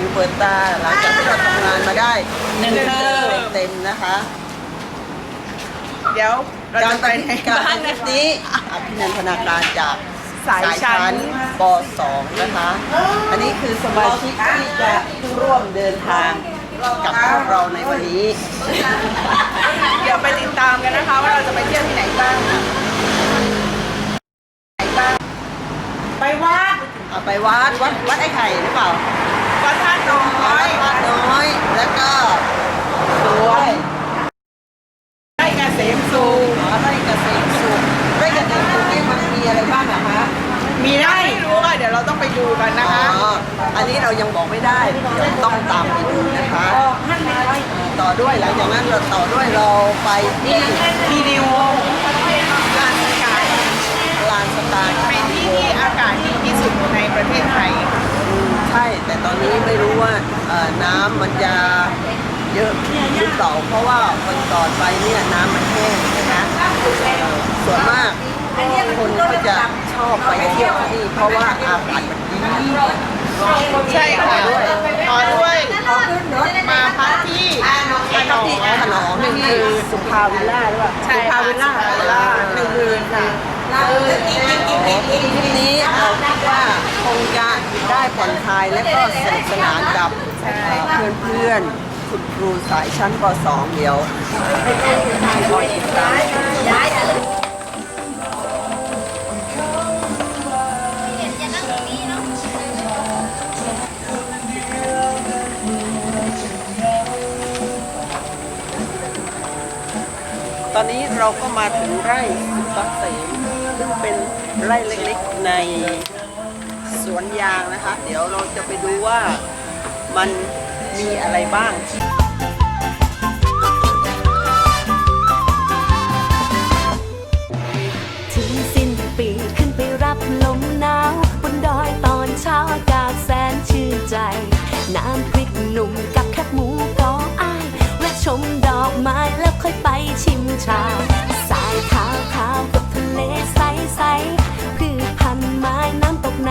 หูเปิดตาหลังจากที่เราทำงานมาได้หนึ่งเทอม เต็มนะคะ เดี๋ยวเราการจะไปไปไหนการบ้างไปทรินะปคะ นี้อภินันทนาการจากสายชั้น ป .2 นะคะ อันนี้คือสมาชิกที่จะร่วมเดินทางกับพวกเราในวันนี้ เดี๋ยวไปติดตามกันนะคะ ว่าเราจะไปเที่ยวที่ไหนบ้างค่ะไหนบ้างไปวัดเอาไปวัดวัดวัดไอ้ไข่หรือเปล่า วัดท่าตุน้อยวัดน้อย แล้วก็สวยได้เกษมสูงหอไร่เกษตรสุขไร่เกษตรสุขนี่มันมีอะไรบ้างอะคะมีได้ไม่รู้อะเดี๋ยวเราต้องไปดูกันนะอ๋อคะอันนี้เรายังบอกไม่ได้เดี๋ยวต้องตามไปดูนะคะ ต่อด้วยหลังจากนั้นเราต่อด้วยเราไปที่มีดิวลานสกาย ลานสตาร์ เป็นที่ที่อากาศดีที่สุดในประเทศไทย ใช่ แต่ตอนนี้ไม่รู้ว่าเอ่อน้ำมันจะเยอะหรือเปล่าเพราะว่าวันก่อนไปเนี่ยน้ำมันแห้งนะคะเอ่อส่วนมากคนก็จะชอบไปเที่ยวที่นี่เพราะว่าอากาศมันดีใช่ค่ะต่อด้วยมาพักที่ขนมขนมนี่คือสุภาวิลล่าหรือเปล่าใช่ค่ะสุภาวิลล่าหนึ่งคืนค่ะทริปนี้เราคิดว่าคงจะ ได้ผ่อนคลายและก็สนุกสนานกับเพื่อนเพื่อนๆคุณครูสายชั้นป .2 เดียวรอติดตามตอนนี้เราก็มาถึงไร่สุกเกษมซึ่งเป็นไร่เล็กๆใน วนยางนะคะ เดี๋ยวเราจะไปดูว่ามันมีอะไรบ้างถึงสิ้นปีขึ้นไปรับลมหนาวบนดอยตอนเช้าอากาศแสนชื่นใจ น้ำพริกหนุ่มกับแคบหมูกออายแวะชมดอกไม้แล้วค่อยไปชิมชา สายขาวขาวกับทะเลใสใสพืชพันไม้น้ำตกใน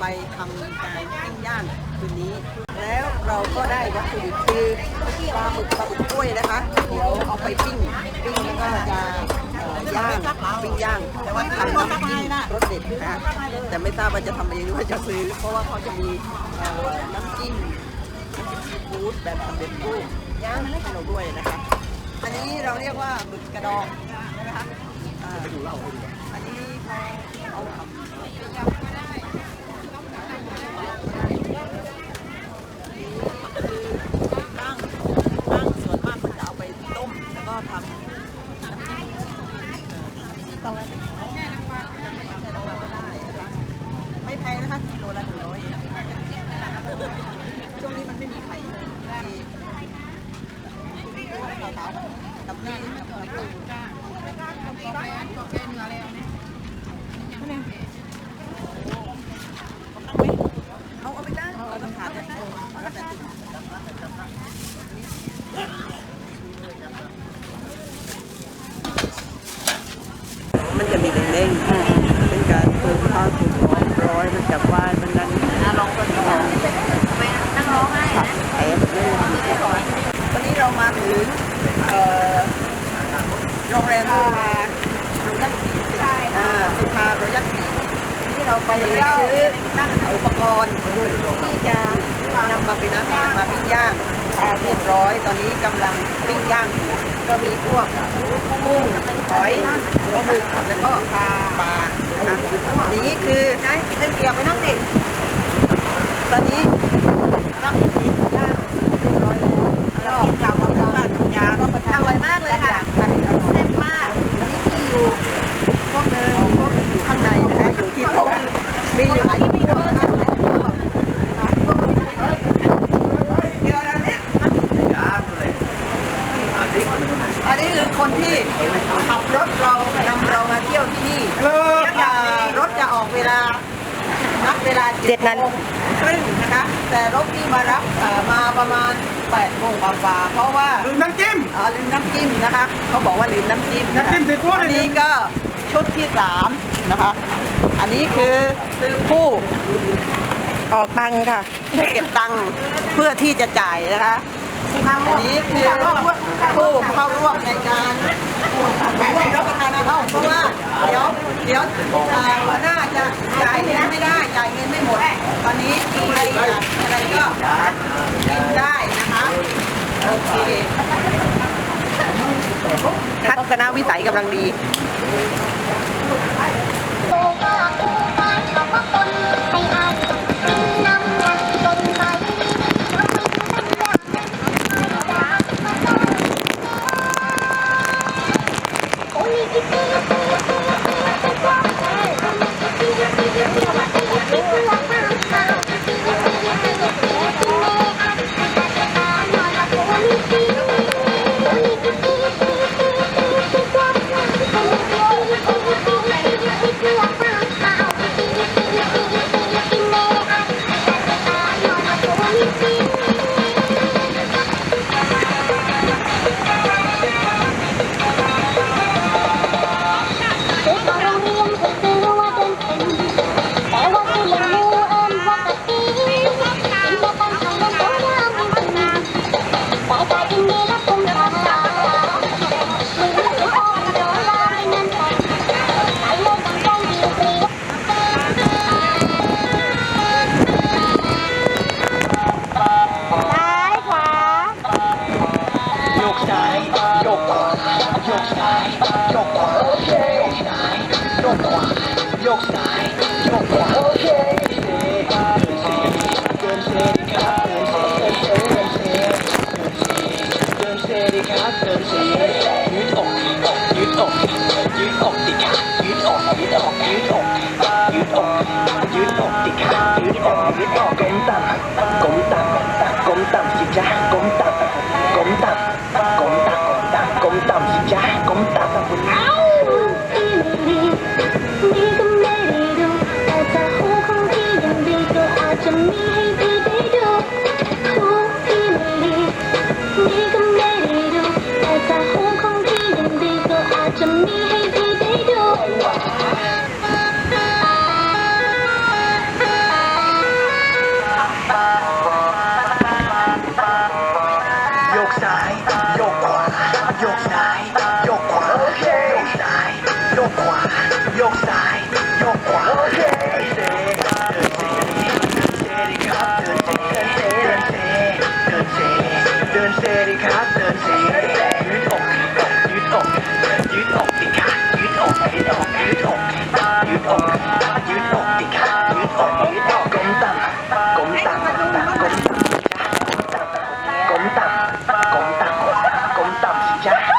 ไปทำการปิ้งย่างคืนนี้ แล้วเราก็ได้วัตถุดิบคือปลาหมึกปลาหมึกกล้วยนะคะ เดี๋ยวเอาไปปิ้งปิ้งแล้วก็จะเอ่อย่างปิ้งย่างทำน้ำจิ้มรสเด็ดนะคะแต่ไม่ทราบว่าจะทำเองหรือว่าจะซื้อ เพราะว่าเขาจะมีเอ่อน้ำจิ้มน้ำจิ้มซีฟู้ดแบบสำเร็จรูปย่างให้เราด้วยนะคะอันนี้เราเรียกว่าหมึกกระดองใช่ไหมคะอ่าอันนี้เขาเอ ต้องแล้วไม่แพงนะคะกิโลละหนึ่งร้อยช่วงนี้มันไม่มีไข่มีเตาๆกับนี่กับกับเอาเอาไปได้เราต้องถามเลยแล้วแต่ มันจะมีเด้งๆเป็นการเติมข้าวสุกร้อนร้อยมันจะฟาดมันนั้นลองคนลองนั่งร้องไห้แอบเลยวันนี้เรามาถึงเอ่อ โรงแรมสุภาโรยัลสีอ่าสุภาโรยัลสีที่เราไปซื้ออุปกรณ์ที่จะนำมาเป็นอาหารมาปิ้งย่างเรียบร้อย ตอนนี้กำลังปิ้งย่างอยู่ก็มีพวกกุ้งหอยปลาหมึกแล้วก็ปลาปลานะคะนี่คือไงเล่นเกียร์ไปนั่งดิตอนนี้นั่งย่างเรียบร้อยแล้วแล้วกลับมาบ้านยาก็ประทับอร่อยมากเลยค่ะแซ่บมากอันนี้ที่อยู่พวกเดิมพวกอยู่ข้างในนะคะอยู่ที่โต๊ะมี อยู่หลายที่พวกนะคะเดี๋ยวนะเนี่ยอันนี้คือคนที่ขับรถเรานำเรามาเที่ยวที่นี่จะรถจะออกเวลานัดเวลาเจ็ดนั้นครึ่งนะคะ แต่รถที่มารับเอ่อมาประมาณ8โมงกว่าๆเพราะว่าลืมน้ำจิ้มเอ่อลืมน้ำจิ้มนะคะ เขาบอกว่าลืมน้ำจิ้มะคะน้ำจิ้มซีฟู้ดอันนี้ก็ชุดที่สามนะคะ อันนี้คือซื้อผู้ออกตังค่ะเก็บตังเพื่อที่จะจ่ายนะคะ อันนี้คือผู้เข้าร่วมในการร่วมรับประทานอาหารเพราะว่าเดี๋ยวเดี๋ยวหัวหน้าจะจ่ายเงินไม่ได้จ่ายเงินไม่หมด ตอนนี้ใครอยากอะไรก็กินได้นะคะโอเคทัศนวิสัยกำลังดี どうも。 โยกขวาโยกซ้ายโยกขวา มต่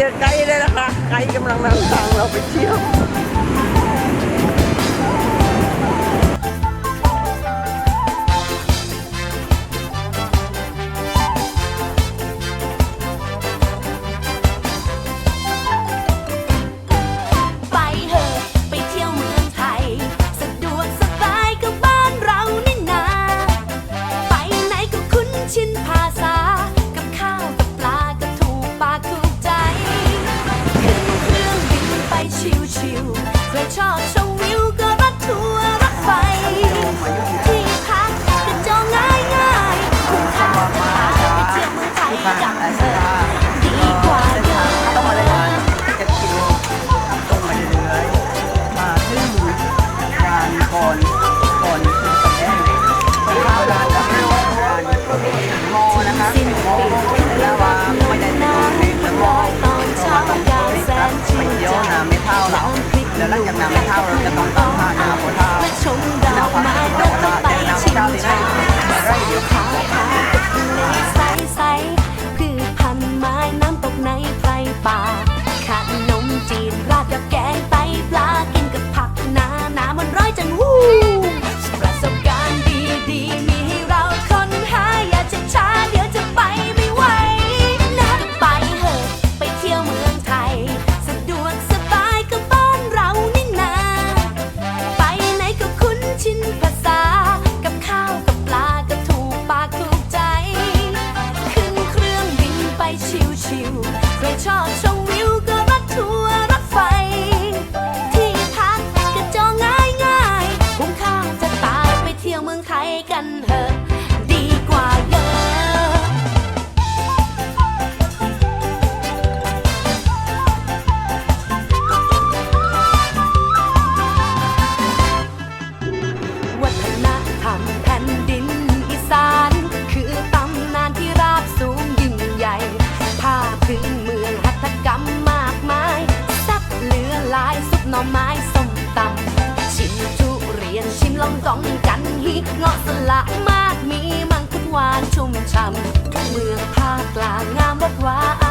เจอไกด์เลยนะคะใกด์กำลังนำทางเราไปเที่ยว 冲淡 ลองกองกันฮิเงาะสละมากมีมังคุดหวานชุ่มฉ่ำทุกเมืองภาคกลางงามวัดวา